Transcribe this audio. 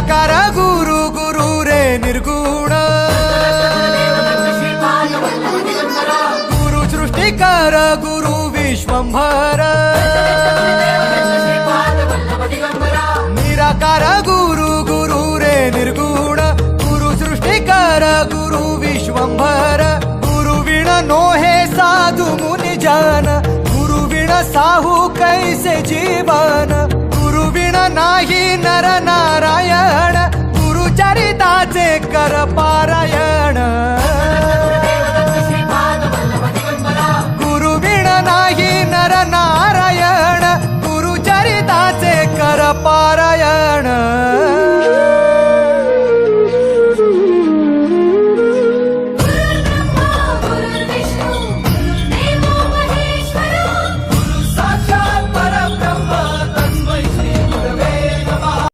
निराकार गुरु गुरु रे निर्गुण। गुरु सृष्टिकर, गुरु विश्वंभर। निराकार गुरु गुरु रे निर्गुण। गुरु सृष्टिकर, गुरु विश्वंभर। गुरु विण नो हे साधु मुनि जन। गुरु विण கர பாரா